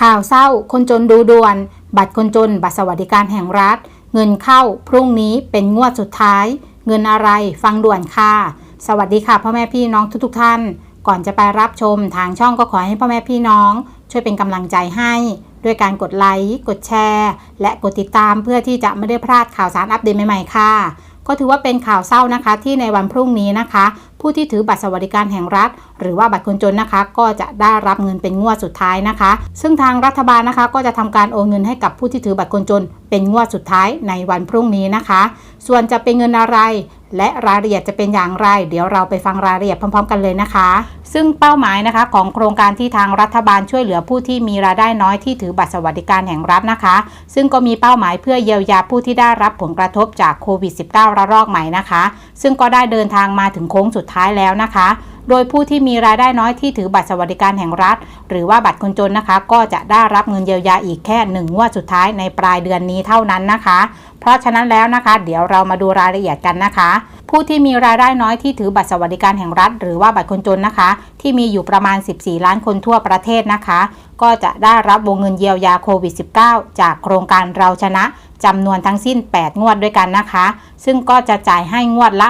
ข่าวเศร้า คนจนดูด่วน บัตรคนจน บัตรสวัสดิการแห่งรัฐ เงินเข้า พรุ่งนี้เป็นงวดสุดท้าย เงินอะไร ฟังด่วนค่ะ สวัสดีค่ะพ่อแม่พี่น้องทุกๆท่าน ก่อนจะไปรับชมทางช่องก็ขอให้พ่อแม่พี่น้อง ช่วยเป็นกำลังใจให้ ด้วยการกดไลค์ กดแชร์ และกดติดตามเพื่อที่จะไม่ได้พลาดข่าวสารอัปเดตใหม่ๆค่ะ ก็ถือว่าเป็นข่าวเศร้านะคะ ที่ในวันพรุ่งนี้นะคะ ผู้ที่ถือบัตรสวัสดิการแห่งรัฐ หรือว่าบัตรคนจนนะคะ ก็จะได้รับเงินเป็นงวดสุดท้ายนะคะ ซึ่งทางรัฐบาลนะคะ ก็จะทำการโอนเงินให้กับผู้ที่ถือบัตรคนจน เป็นงวดสุดท้ายในวันพรุ่งนี้นะคะ ส่วนจะเป็นเงินอะไร และรายละเอียดจะเป็นอย่างไร เดี๋ยวเราไปฟังรายละเอียดพร้อม ๆ กันเลยนะคะ ซึ่งเป้าหมายนะคะของโครงการที่ทางรัฐบาลช่วยเหลือผู้ที่มีรายได้น้อยที่ถือบัตรสวัสดิการแห่งรัฐนะคะ ซึ่งก็มีเป้าหมายเพื่อเยียวยาผู้ที่ได้รับผลกระทบจากโควิด -19 ระลอกใหม่นะคะ ซึ่งก็ได้เดินทางมาถึงโค้งสุดท้ายแล้วนะคะโดยผู้ที่มีรายได้น้อยที่ถือบัตรสวัสดิการแห่งรัฐ หรือว่าบัตรคนจนนะคะ ก็จะได้รับเงินเยียวยาอีกแค่หนึ่งงวดสุดท้ายในปลายเดือนนี้เท่านั้นนะคะ เพราะฉะนั้นแล้วนะคะ เดี๋ยวเรามาดูรายละเอียดกันนะคะ ผู้ที่มีรายได้น้อยที่ถือบัตรสวัสดิการแห่งรัฐ หรือว่าบัตรคนจนนะคะ ที่มีอยู่ประมาณ 14 ล้านคนทั่วประเทศนะคะ ก็จะได้รับวงเงินเยียวยาโควิด -19 จากโครงการเราชนะจำนวนทั้งสิ้น 8 งวดด้วยกันนะคะ ซึ่งก็จะจ่ายให้งวดละ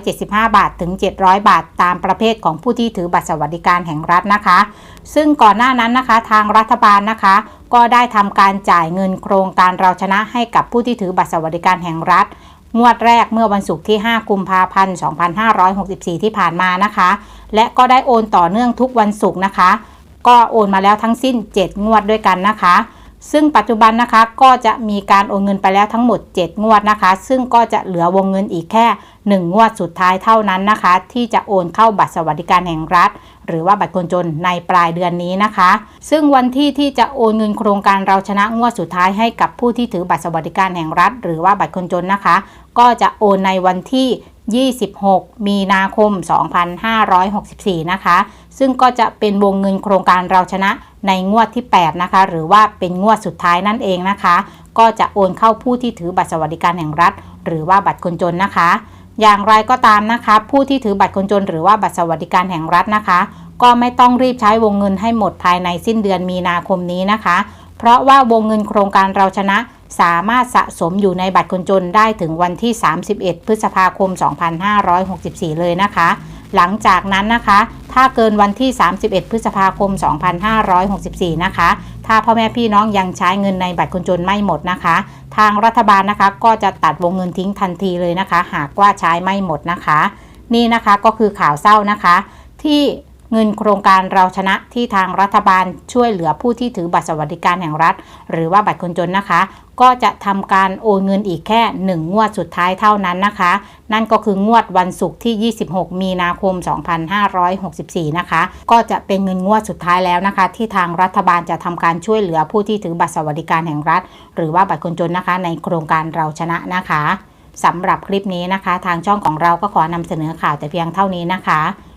675 บาทถึง 700 บาท ตามประเภทของผู้ที่ถือบัตรสวัสดิการแห่งรัฐนะคะ ซึ่งก่อนหน้านั้นนะคะ ทางรัฐบาลนะคะ ก็ได้ทำการจ่ายเงินโครงการเราชนะให้กับผู้ที่ถือบัตรสวัสดิการแห่งรัฐ งวดแรกเมื่อวันศุกร์ที่ 5 กุมภาพันธ์ 2564 ที่ผ่านมานะคะ และก็ได้โอนต่อเนื่องทุกวันศุกร์นะคะ ก็โอนมาแล้วทั้งสิ้น 7 งวดด้วยกันนะคะ ซึ่งปัจจุบันนะคะก็จะมีการโอนเงินไปแล้วทั้งหมด 7 งวดนะคะ ซึ่งก็จะเหลือวงเงินอีกแค่ 1 งวดสุดท้ายเท่านั้นนะคะ ที่จะโอนเข้าบัตรสวัสดิการแห่งรัฐ หรือว่าบัตรคนจนในปลายเดือนนี้นะคะ ซึ่งวันที่ที่จะโอนเงินโครงการเราชนะงวดสุดท้ายให้กับผู้ที่ถือบัตรสวัสดิการแห่งรัฐ หรือว่าบัตรคนจนนะคะ ก็จะโอนในวันที่ 26 มีนาคม 2564 นะคะ ซึ่งก็จะเป็นวงเงินโครงการเราชนะในงวดที่ 8 นะคะ หรือว่าเป็นงวดสุดท้ายนั่นเองนะคะ ก็จะโอนเข้าผู้ที่ถือบัตรสวัสดิการแห่งรัฐ หรือว่าบัตรคนจนนะคะ อย่างไรก็ตามนะคะ ผู้ที่ถือบัตรคนจน หรือว่าบัตรสวัสดิการแห่งรัฐนะคะ ก็ไม่ต้องรีบใช้วงเงินให้หมดภายในสิ้นเดือนมีนาคมนี้นะคะ เพราะว่าวงเงินโครงการเราชนะสามารถสะสมอยู่ในบัตรคนจนได้ถึงวันที่ 31 พฤษภาคม 2564 เลยนะคะ หลังจากนั้นนะคะ ถ้าเกินวันที่ 31 พฤษภาคม 2564 นะคะ ถ้าพ่อแม่พี่น้องยังใช้เงินในบัตรคนจนไม่หมดนะคะ ทางรัฐบาลนะคะก็จะตัดวงเงินทิ้งทันทีเลยนะคะ หากว่าใช้ไม่หมดนะคะ นี่นะคะก็คือข่าวเศร้านะคะ ที่ เงินโครงการเราชนะที่ทางรัฐบาลช่วยเหลือผู้ที่ถือบัตรสวัสดิการแห่งรัฐ หรือว่าบัตรคนจนนะคะ ก็จะทำการโอนเงินอีกแค่ 1 งวดสุดท้ายเท่านั้นนะคะ นั่นก็คืองวดวันศุกร์ที่ 26 มีนาคม 2564 นะคะ ก็จะเป็นเงินงวดสุดท้ายแล้วนะคะ ที่ทางรัฐบาลจะทำการช่วยเหลือผู้ที่ถือบัตรสวัสดิการแห่งรัฐ หรือว่าบัตรคนจนนะคะ ในโครงการเราชนะนะคะสำหรับคลิปนี้นะคะ ทางช่องของเราก็ขอนำเสนอข่าวแต่เพียงเท่านี้นะคะ